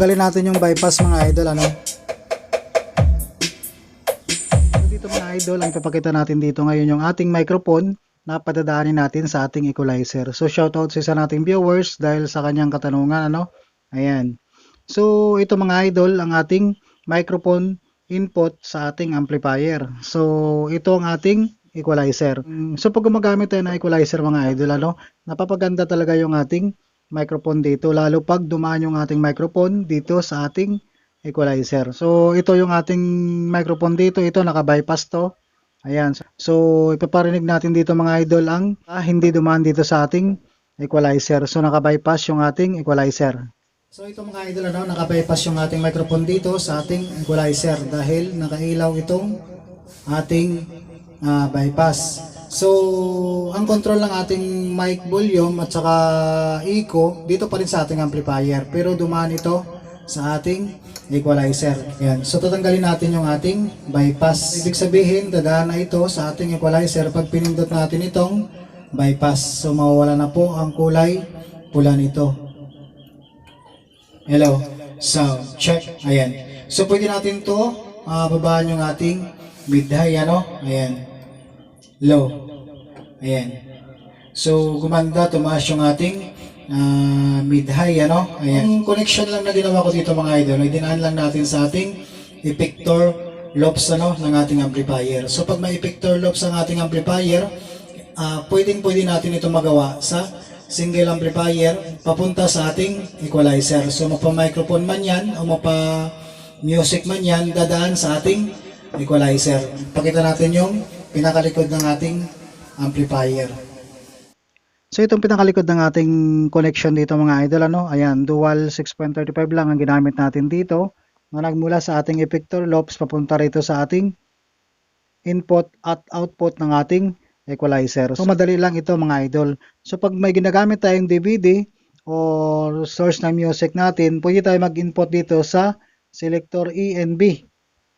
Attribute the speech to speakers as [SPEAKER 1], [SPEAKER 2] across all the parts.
[SPEAKER 1] Tanggalin natin yung bypass mga idol ano. So, dito mga idol, ang ipapakita natin dito ngayon yung ating microphone na padadaanin natin sa ating equalizer. So shoutout sa isa nating viewers dahil sa kanyang katanungan ano. Ayan. So ito mga idol ang ating microphone input sa ating amplifier. So ito ang ating equalizer. Mm, So pag gumagamit tayo ng equalizer mga idol ano, napapaganda talaga yung ating microphone dito lalo pag dumaan yung ating microphone dito sa ating equalizer. So ito yung ating microphone dito, ito naka-bypass to. Ayan. So ipaparinig natin dito mga idol ang ah, hindi dumaan dito sa ating equalizer. So naka-bypass yung ating equalizer. So ito mga idol ano, naka-bypass yung ating microphone dito sa ating equalizer dahil nakailaw itong ating ah, bypass. So, ang control ng ating mic volume at saka echo dito pa rin sa ating amplifier pero dumaan ito sa ating equalizer. Yan. So, tatanggalin natin yung ating bypass. Ibig sabihin, dadaan na ito sa ating equalizer pag pinindot natin itong bypass. So, mawawala na po ang kulay pula nito. Hello. Sound check. Ayan. So pwede natin to ah, babaan yung ating mid high ano? Ayan. Low. Ayan. So gumanda tumaas yung ating ah, mid high ano? Ayan. Ang connection lang na ginawa ko dito mga idol, ay dinaan lang natin sa ating effector lobes ano ng ating amplifier. So pag may effector lobes ang ating amplifier, ah pwedeng pwede natin ito magawa sa single amplifier papunta sa ating equalizer. So mapa-microphone man yan o mapa-music man yan, dadaan sa ating equalizer. Pakita natin yung pinakalikod ng ating amplifier. So itong pinakalikod ng ating connection dito mga idol ano, ayan, dual 6.35 lang ang ginamit natin dito na nagmula sa ating effector lobes papunta rito sa ating input at output ng ating equalizer. So madali lang ito mga idol. So pag may ginagamit tayong DVD or source ng music natin, pwede tayo mag-input dito sa selector E and B.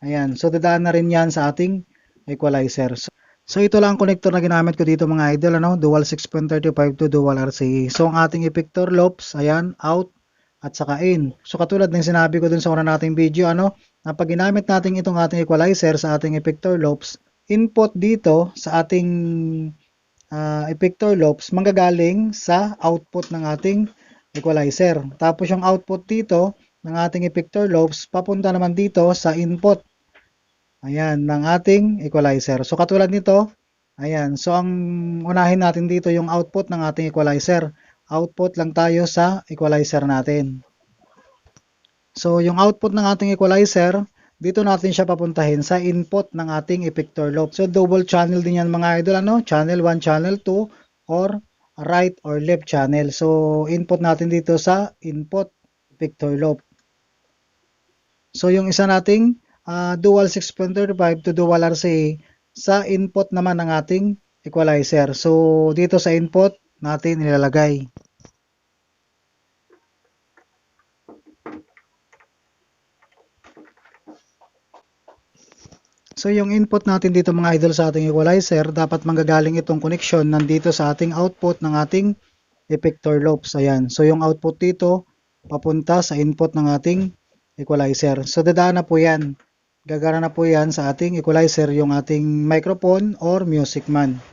[SPEAKER 1] Ayan. So dadaan na rin yan sa ating equalizer. So, so ito lang ang connector na ginamit ko dito mga idol. Ano? Dual 6.35 to dual RCA. So ang ating effector lobes, ayan, out at saka in. So katulad ng sinabi ko dun sa una nating video, ano, na pag ginamit natin itong ating equalizer sa ating effector lobes, input dito sa ating ah, effector lobes manggagaling sa output ng ating equalizer. Tapos yung output dito ng ating effector lobes papunta naman dito sa input. Ayan, ng ating equalizer. So katulad nito, ayan. So ang unahin natin dito yung output ng ating equalizer. Output lang tayo sa equalizer natin. So yung output ng ating equalizer, dito natin siya papuntahin sa input ng ating effector lobe. So double channel din yan mga idol ano, channel 1, channel 2 or right or left channel. So input natin dito sa input effector lobe. So yung isa nating ah, dual 6.35 to dual RCA sa input naman ng ating equalizer. So dito sa input natin nilalagay. So yung input natin dito mga idol sa ating equalizer, dapat manggagaling itong connection nandito sa ating output ng ating effector lobes. Ayan. So yung output dito, papunta sa input ng ating equalizer. So dadaan na po yan. Gagana na po yan sa ating equalizer yung ating microphone or music man.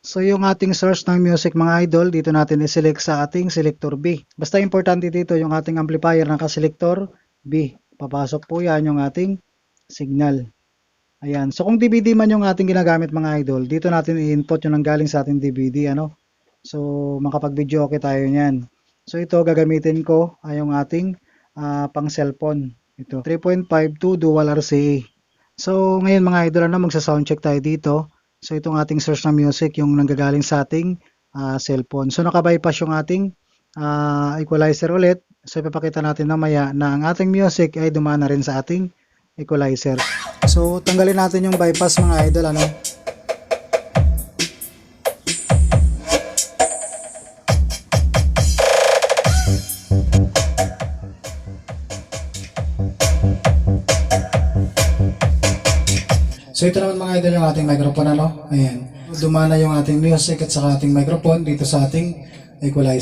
[SPEAKER 1] So yung ating source ng music mga idol, dito natin i-select sa ating selector B. Basta importante dito yung ating amplifier naka-selector B. Papasok po yan yung ating signal. Ayan. So kung DVD man yung ating ginagamit mga idol, dito natin i-input yung nanggaling sa ating DVD. Ano? So makapag-video okay tayo niyan. So ito gagamitin ko ay yung ating ah, pang cellphone. Ito 3.5 to dual RCA. So ngayon mga idol ano, magsa-sound check tayo dito. So itong ating source ng music yung nanggagaling sa ating ah, cellphone. So naka-bypass yung ating ah, equalizer ulit. So ipapakita natin mamaya na ang ating music ay dumaan na rin sa ating equalizer. So tanggalin natin yung bypass mga idol ano. So ito naman mga idol yung ating microphone ano. Ayan. dumana yung ating music at saka ating microphone dito sa ating equalizer.